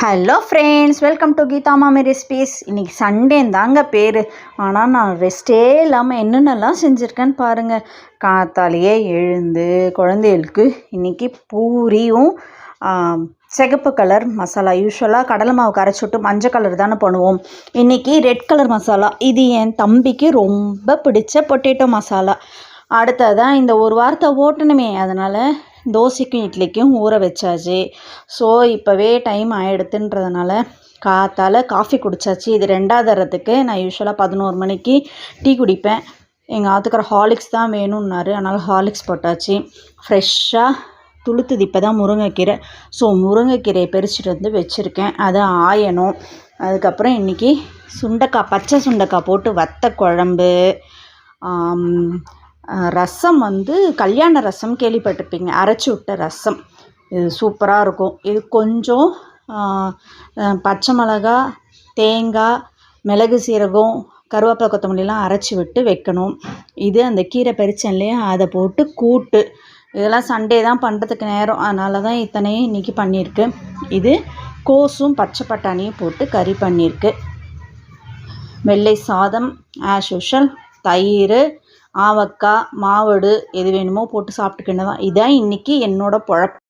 Hello friends welcome to Geetha Mami recipes இன்றைக்கி சண்டேன் தாங்க பேர். ஆனால் நான் ரெஸ்ட்டே இல்லாமல் என்னென்னலாம் செஞ்சுருக்கேன்னு பாருங்கள் காத்தாலேயே எழுந்து குழந்தைகளுக்கு இன்றைக்கி பூரியும் சிகப்பு கலர் மசாலா யூஸ்வலாக கடலை மாவு கரைச்சி விட்டு மஞ்சள் கலர் தானே பண்ணுவோம். இன்றைக்கி ரெட் கலர் மசாலா இது என் தம்பிக்கு ரொம்ப பிடிச்ச பொட்டேட்டோ மசாலா அடுத்ததான் இந்த ஒரு வாரத்தை ஓட்டணுமே. அதனால் தோசைக்கும் இட்லிக்கும் ஊற வச்சாச்சு. ஸோ இப்போவே டைம் ஆகிடுதுன்றதுனால காத்தால் காஃபி குடித்தாச்சு இது ரெண்டாவது தரத்துக்கு நான் யூஸ்வலாக பதினோரு மணிக்கு டீ குடிப்பேன். எங்கள் ஆத்துக்கிற ஹார்லிக்ஸ் தான் வேணும்னாரு. அதனால் ஹாலிக்ஸ் போட்டாச்சு. ஃப்ரெஷ்ஷாக துளுத்துது இப்போ தான் முருங்கைக்கீரை. ஸோ முருங்கைக்கீரையை பறிச்சுட்டு வந்து வச்சுருக்கேன். அதை ஆயணும். அதுக்கப்புறம் இன்றைக்கி சுண்டைக்காய் பச்சை சுண்டைக்காய் போட்டு வத்த குழம்பு. ரசம் வந்து கல்யாண ரசம் கேள்விப்பட்டிருப்பீங்க. அரைச்சி விட்ட ரசம். இது சூப்பராக இருக்கும். இது கொஞ்சம் பச்சை மிளகா தேங்காய் மிளகு சீரகம் கருவேப்பிலை கொத்தமல்லிலாம் அரைச்சி விட்டு வைக்கணும். இது அந்த கீரை பறிச்சேன் அதை போட்டு கூட்டு. இதெல்லாம் சண்டே தான் பண்ணுறதுக்கு நேரம். அதனால தான் இத்தனையும் இன்றைக்கி பண்ணியிருக்கு. இது கோஸும் பச்சை பட்டாணியும் போட்டு கறி பண்ணியிருக்கு. வெள்ளை சாதம் ஆஸ் யூஷுவல் தயிர் ஆவக்காய் மாவடு எது வேணுமோ போட்டு சாப்பிட்டுக்கின்னு தான். இதான் இன்றைக்கி என்னோடய பொழப்பு